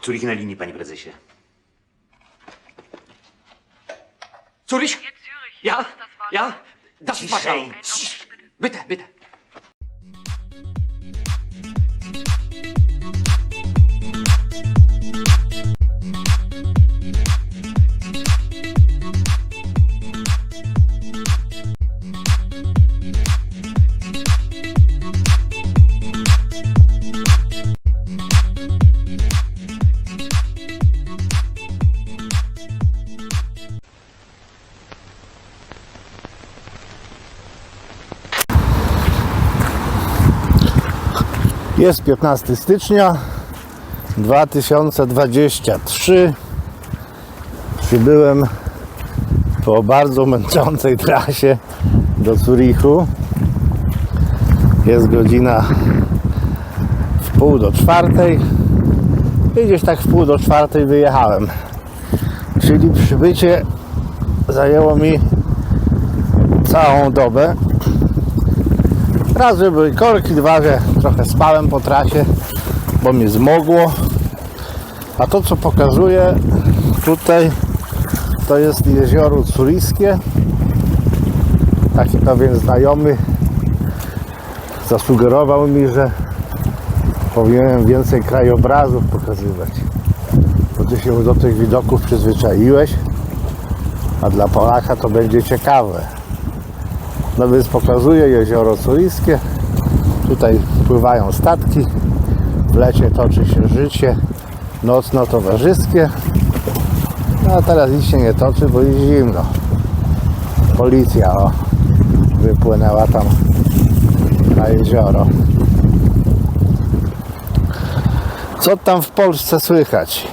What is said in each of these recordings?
Zurich na linii, panie prezesie. Zurich? Ja? Ja? Das ist Ciszej. Bitte, bitte. Jest 15 stycznia 2023. Przybyłem po bardzo męczącej trasie do Zurichu. Jest godzina w pół do czwartej. I gdzieś tak w pół do czwartej wyjechałem. Czyli przybycie zajęło mi całą dobę. Raz, że były korki, dwa, że trochę spałem po trasie, bo mnie zmogło. A to, co pokazuję tutaj, to jest jezioro Curiskie. Taki pewien znajomy zasugerował mi, że powinienem więcej krajobrazów pokazywać. Bo ty się do tych widoków przyzwyczaiłeś, a dla Polaka to będzie ciekawe. No więc pokazuje jezioro Curiskie. Tutaj pływają statki. W lecie toczy się życie nocno-towarzyskie. No a teraz nic się nie toczy, bo jest zimno. Policja o, wypłynęła tam na jezioro. Co tam w Polsce słychać?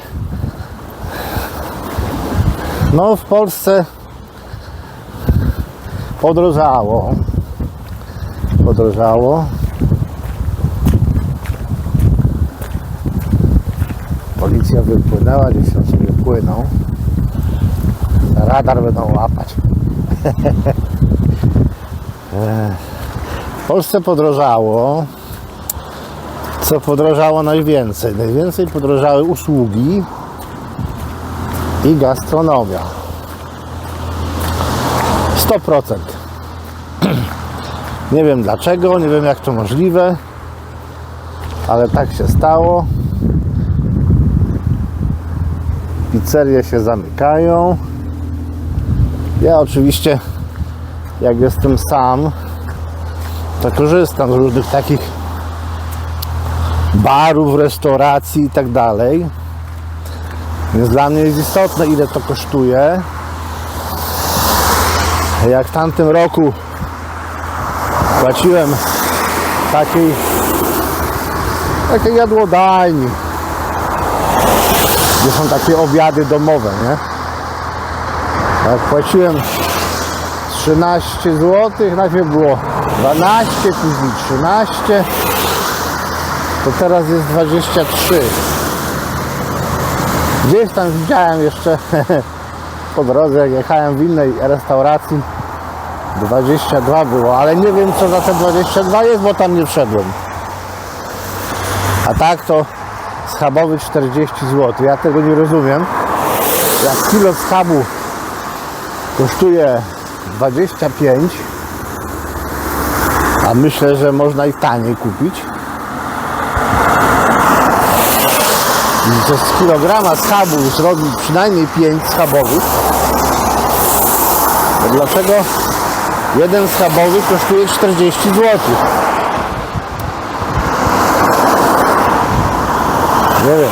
No w Polsce podrożało. Podrożało. Policja wypłynęła, gdzieś tam sobie płyną. Radar będą łapać. W Polsce podrożało. Co podrożało najwięcej? Najwięcej podrożały usługi i gastronomia. 100%. Nie wiem dlaczego, nie wiem jak to możliwe, ale tak się stało. Pizzerie się zamykają. Ja oczywiście, jak jestem sam, to korzystam z różnych takich barów, restauracji i tak dalej. Więc dla mnie jest istotne, ile to kosztuje jak w tamtym roku płaciłem takiej takiej jadłodajni gdzie są takie obiady domowe, nie? Jak płaciłem 13 zł, najpierw było 12, później 13 to teraz jest 23 gdzieś tam widziałem jeszcze po drodze, jak jechałem w innej restauracji 22 było, ale nie wiem co za te 22 jest, bo tam nie wszedłem. A tak to schabowy 40 zł. Ja tego nie rozumiem. Jak kilo schabu kosztuje 25, a myślę, że można i taniej kupić. I to z kilograma schabu zrobić przynajmniej 5 schabowych. Dlaczego jeden schabowy kosztuje 40 zł? Nie wiem.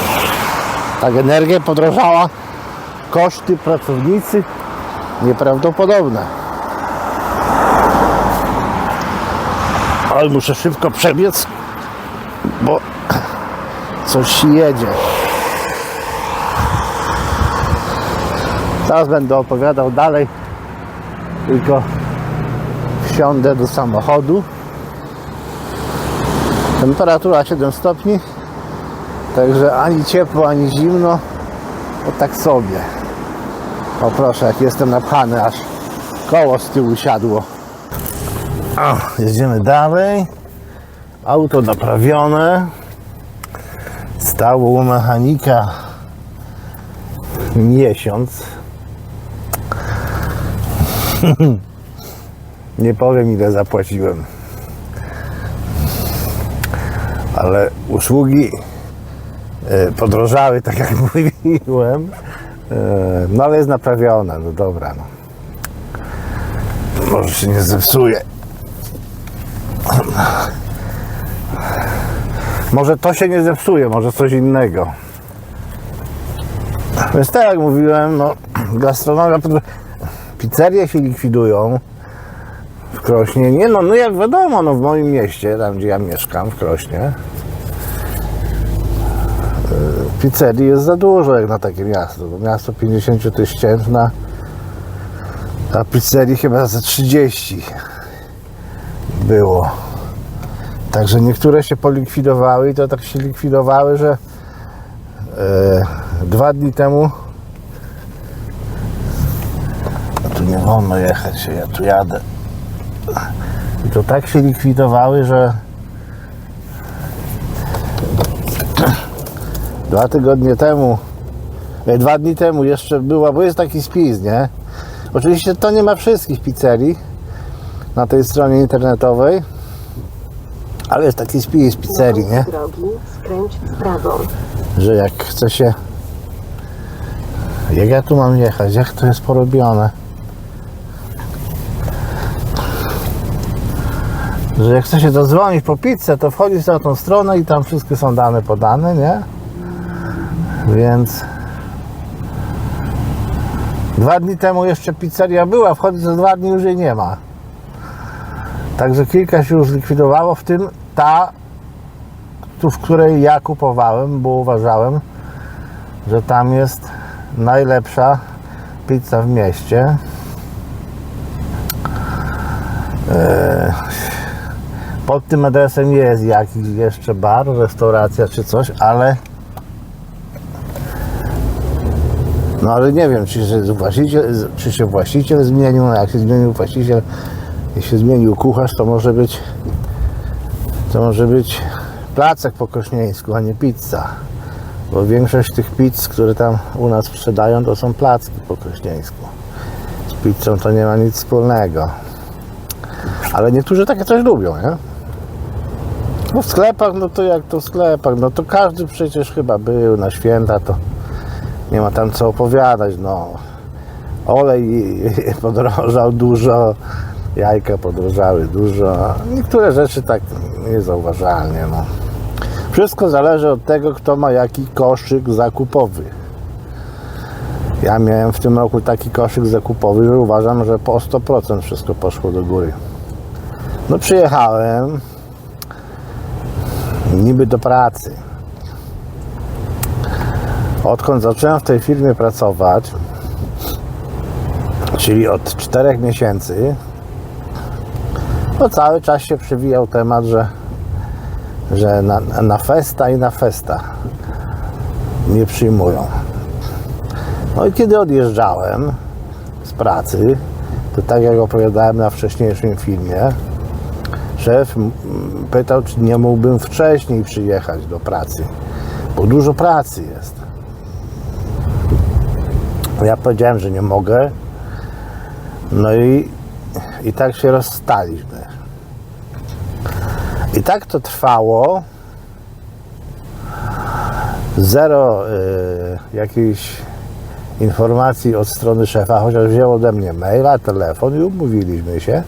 Tak energia podrożała, koszty pracownicy nieprawdopodobne. Ale muszę szybko przebiec, bo coś jedzie. Teraz będę opowiadał dalej, tylko wsiądę do samochodu. Temperatura 7 stopni, także ani ciepło, ani zimno, to tak sobie. O proszę, jak jestem napchany, aż koło z tyłu siadło. O, jedziemy dalej. Auto naprawione. Stał u mechanika miesiąc. Nie powiem ile zapłaciłem. Ale usługi e, podrożały, tak jak mówiłem. E, No ale jest naprawione, no dobra. No. Może się nie zepsuje. Może to się nie zepsuje, może coś innego. Więc tak jak mówiłem, no, gastronomia, pizzerie się likwidują Krośnie. Nie no, no jak wiadomo, no w moim mieście, tam gdzie ja mieszkam, w Krośnie, yy, pizzerii jest za dużo jak na takie miasto. Bo miasto 50 tysięczna, a pizzerii chyba za 30 było. Także niektóre się polikwidowały i to tak się likwidowały, że e, dwa dni temu tu nie wolno jechać, ja tu jadę. I to tak się likwidowały, że dwa tygodnie temu, nie, dwa dni temu jeszcze była, bo jest taki spis, nie? Oczywiście to nie ma wszystkich pizzerii na tej stronie internetowej, ale jest taki spis pizzerii, nie? drogi skręć w prawo. Że jak chce się... Jak ja tu mam jechać? Jak to jest porobione? Że jak chce się dodzwonić po pizzę, to wchodzić na tą stronę i tam wszystkie są dane podane, nie? Więc... Dwa dni temu jeszcze pizzeria była, wchodzi za dwa dni już jej nie ma. Także kilka się już zlikwidowało, w tym ta, tu, w której ja kupowałem, bo uważałem, że tam jest najlepsza pizza w mieście. Eee, Pod tym adresem jest jakiś jeszcze bar, restauracja czy coś, ale no ale nie wiem, czy się właściciel, czy się właściciel zmienił, no jak się zmienił właściciel, jeśli się zmienił kucharz, to może być to może być placek po kośnieńsku, a nie pizza. Bo większość tych pizz, które tam u nas sprzedają, to są placki po kośnieńsku. Z pizzą to nie ma nic wspólnego. Ale niektórzy takie coś lubią, nie? No w sklepach, no to jak to w sklepach, no to każdy przecież chyba był na święta, to nie ma tam co opowiadać, no. Olej podrożał dużo, jajka podrożały dużo. Niektóre rzeczy tak niezauważalnie. No. Wszystko zależy od tego, kto ma jaki koszyk zakupowy. Ja miałem w tym roku taki koszyk zakupowy, że uważam, że po 100% wszystko poszło do góry. No przyjechałem niby do pracy. Odkąd zacząłem w tej firmie pracować, czyli od 4 miesięcy, no cały czas się przewijał temat, że, że na, na festa i na festa nie przyjmują. No i kiedy odjeżdżałem z pracy, to tak jak opowiadałem na wcześniejszym filmie, szef pytał, czy nie mógłbym wcześniej przyjechać do pracy, bo dużo pracy jest. Ja powiedziałem, że nie mogę. No i, i tak się rozstaliśmy. I tak to trwało. Zero y, informacji od strony szefa, chociaż wziął ode mnie maila, telefon i umówiliśmy się,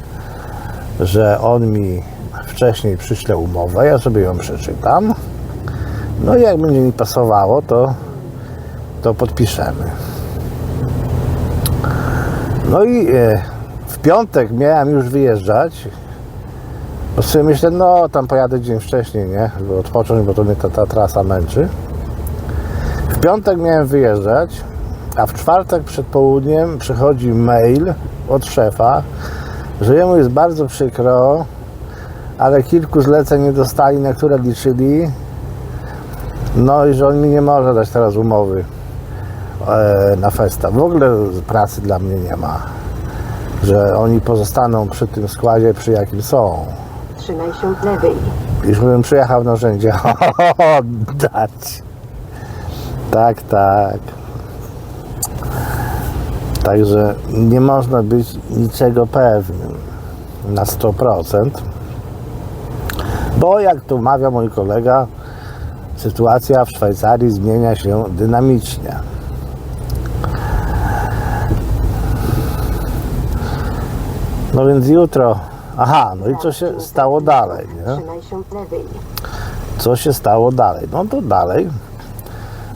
że on mi wcześniej przyśle umowę, ja sobie ją przeczytam. No i jak będzie mi pasowało, to, to podpiszemy. No i e, w piątek miałem już wyjeżdżać. Bo sobie myślę, no tam pojadę dzień wcześniej, nie? Żeby odpocząć, bo to mnie ta, ta trasa męczy. W piątek miałem wyjeżdżać, a w czwartek przed południem przychodzi mail od szefa, że jemu jest bardzo przykro, ale kilku zleceń nie dostali, na które liczyli. No i że on mi nie może dać teraz umowy e, na festa. W ogóle pracy dla mnie nie ma. Że oni pozostaną przy tym składzie, przy jakim są. Trzymaj się w lewej. Już bym przyjechał narzędzie oddać. Tak, tak. Także nie można być niczego pewnym na 100%. Bo jak tu mawia mój kolega, sytuacja w Szwajcarii zmienia się dynamicznie. No więc jutro. Aha, no i co się stało dalej, nie? Co się stało dalej? No to dalej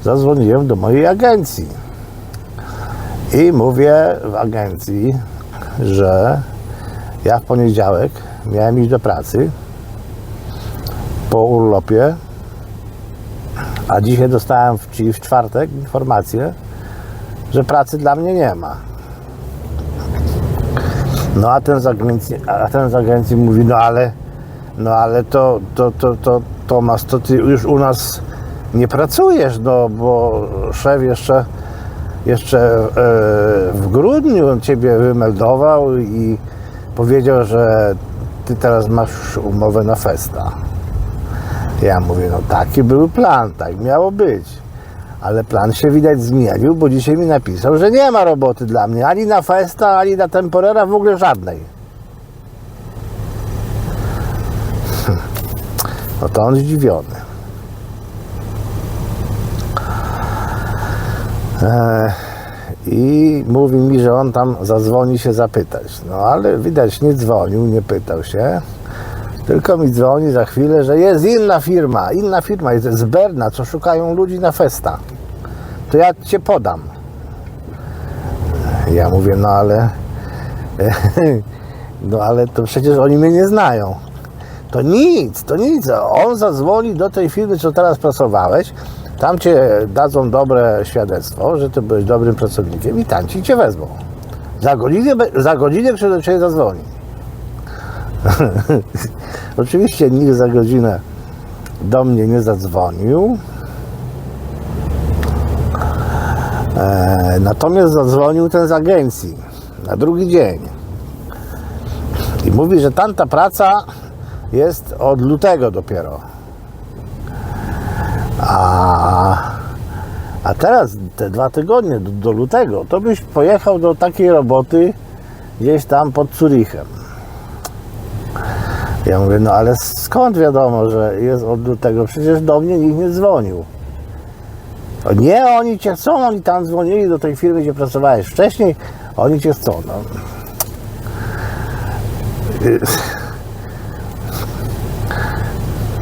zadzwoniłem do mojej agencji. I mówię w agencji, że ja w poniedziałek miałem iść do pracy po urlopie, a dzisiaj dostałem, w, w czwartek, informację, że pracy dla mnie nie ma. No a ten z agencji, a ten z agencji mówi, no ale, no ale to, to, to, to Tomasz, to ty już u nas nie pracujesz, no bo szef jeszcze, jeszcze e, w grudniu ciebie wymeldował i powiedział, że ty teraz masz umowę na festa. Ja mówię, no taki był plan, tak miało być. Ale plan się widać zmienił, bo dzisiaj mi napisał, że nie ma roboty dla mnie ani na festa, ani na temporera, w ogóle żadnej. No to on zdziwiony. Eee, I mówi mi, że on tam zadzwoni się zapytać. No ale widać nie dzwonił, nie pytał się. Tylko mi dzwoni za chwilę, że jest inna firma, inna firma, jest z Berna, co szukają ludzi na festa. To ja cię podam. Ja mówię, no ale. No ale to przecież oni mnie nie znają. To nic, to nic. On zadzwoni do tej firmy, co teraz pracowałeś. Tam cię dadzą dobre świadectwo, że ty byłeś dobrym pracownikiem i tam ci cię wezmą. Za godzinę, za godzinę się do ciebie zadzwoni. Oczywiście nikt za godzinę do mnie nie zadzwonił. E, natomiast zadzwonił ten z agencji na drugi dzień. I mówi, że tamta praca jest od lutego dopiero. A, a teraz te dwa tygodnie do, do lutego, to byś pojechał do takiej roboty gdzieś tam pod Zurichem. Ja mówię, no ale skąd wiadomo, że jest od lutego? Przecież do mnie nikt nie dzwonił. Nie, oni cię chcą, oni tam dzwonili do tej firmy, gdzie pracowałeś wcześniej, oni cię chcą. No.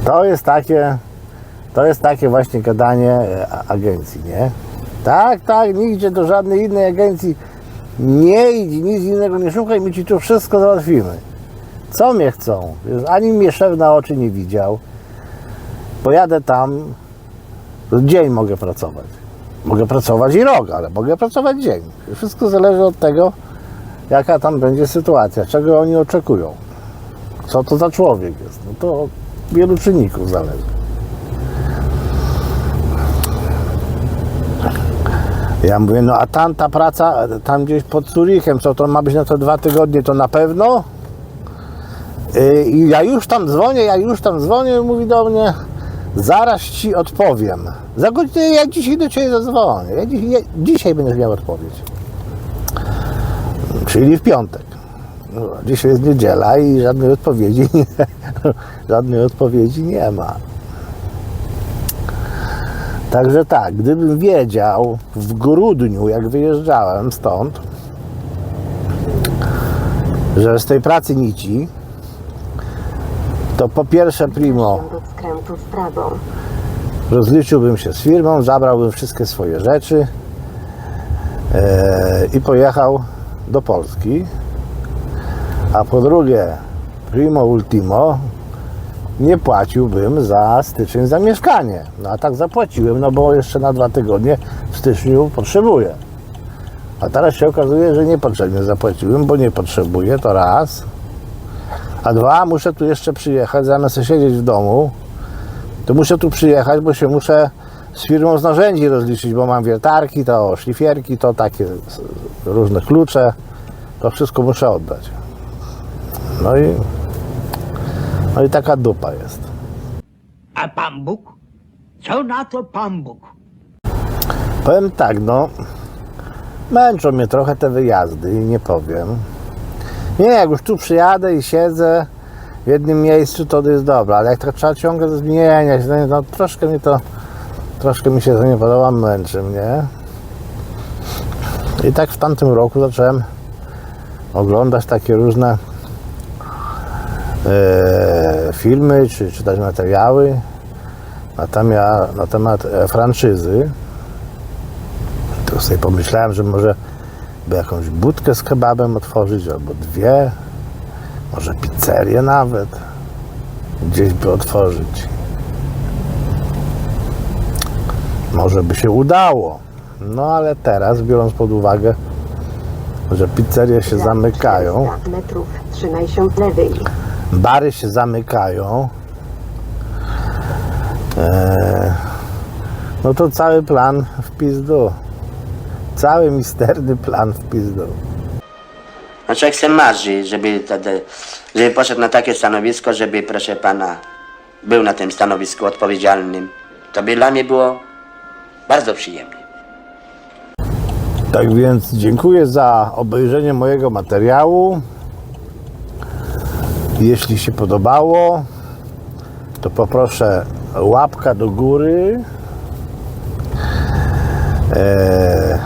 To jest takie, to jest takie właśnie gadanie e, agencji, nie? Tak, tak, nigdzie do żadnej innej agencji nie idź, nic innego nie szukaj, my ci tu wszystko załatwimy. Co mnie chcą? Ani mnie szef na oczy nie widział. Pojadę tam, dzień mogę pracować. Mogę pracować i rok, ale mogę pracować dzień. Wszystko zależy od tego, jaka tam będzie sytuacja, czego oni oczekują. Co to za człowiek jest. No to od wielu czynników zależy. Ja mówię, no a tam ta praca, tam gdzieś pod Zurichem, co to ma być na to dwa tygodnie, to na pewno? Yy, I ja już tam dzwonię, ja już tam dzwonię, mówi do mnie, zaraz ci odpowiem. Za godzinę ja dzisiaj do ciebie zadzwonię. Ja dziś, ja, dzisiaj będziesz miał odpowiedź. Czyli w piątek. No, dzisiaj jest niedziela i żadnej odpowiedzi nie, żadnej odpowiedzi nie ma. Także tak, gdybym wiedział w grudniu, jak wyjeżdżałem stąd, że z tej pracy nici, to po pierwsze primo rozliczyłbym się z firmą, zabrałbym wszystkie swoje rzeczy e, i pojechał do Polski. A po drugie, primo ultimo, nie płaciłbym za styczeń za mieszkanie. No a tak zapłaciłem, no bo jeszcze na dwa tygodnie w styczniu potrzebuję. A teraz się okazuje, że niepotrzebnie zapłaciłem, bo nie potrzebuję, to raz. A dwa, muszę tu jeszcze przyjechać, zamiast siedzieć w domu, to muszę tu przyjechać, bo się muszę z firmą z narzędzi rozliczyć, bo mam wiertarki, to szlifierki, to takie różne klucze, to wszystko muszę oddać. No i, no i taka dupa jest. A Pan Bóg? Co na to Pan Bóg? Powiem tak, no. Męczą mnie trochę te wyjazdy i nie powiem. Nie, jak już tu przyjadę i siedzę w jednym miejscu, to jest dobra, ale jak tak trzeba ciągle zmieniać, no, no troszkę mi to, troszkę mi się to nie podoba, męczy mnie. I tak w tamtym roku zacząłem oglądać takie różne e, filmy, czy czytać materiały na temat, na temat e, franczyzy. To sobie pomyślałem, że może by jakąś budkę z kebabem otworzyć, albo dwie, może pizzerię nawet, gdzieś by otworzyć. Może by się udało. No ale teraz, biorąc pod uwagę, że pizzerie się Za zamykają, 400 metrów trzymaj się lewej. Bary się zamykają, eee, no to cały plan w pizdu. Cały misterny plan w pizdu. No człowiek se marzy, żeby, żeby poszedł na takie stanowisko, żeby, proszę pana, był na tym stanowisku odpowiedzialnym. To by dla mnie było bardzo przyjemnie. Tak więc dziękuję za obejrzenie mojego materiału. Jeśli się podobało, to poproszę łapka do góry. Eee,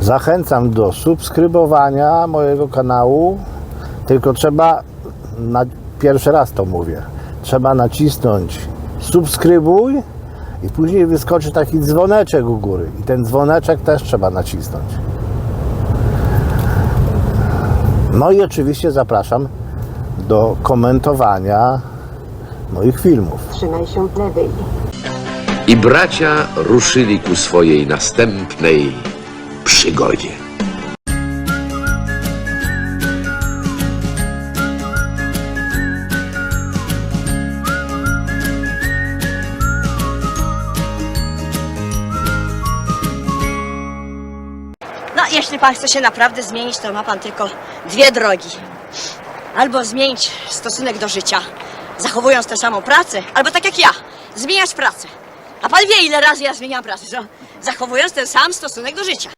zachęcam do subskrybowania mojego kanału. Tylko trzeba, na pierwszy raz to mówię, trzeba nacisnąć subskrybuj i później wyskoczy taki dzwoneczek u góry. I ten dzwoneczek też trzeba nacisnąć. No i oczywiście zapraszam do komentowania moich filmów. Trzymaj się lewej. I bracia ruszyli ku swojej następnej przygodzie. No, jeśli pan chce się naprawdę zmienić, to ma pan tylko dwie drogi. Albo zmienić stosunek do życia, zachowując tę samą pracę, albo tak jak ja, zmieniać pracę. A pan wie, ile razy ja zmieniam pracę, że zachowując ten sam stosunek do życia.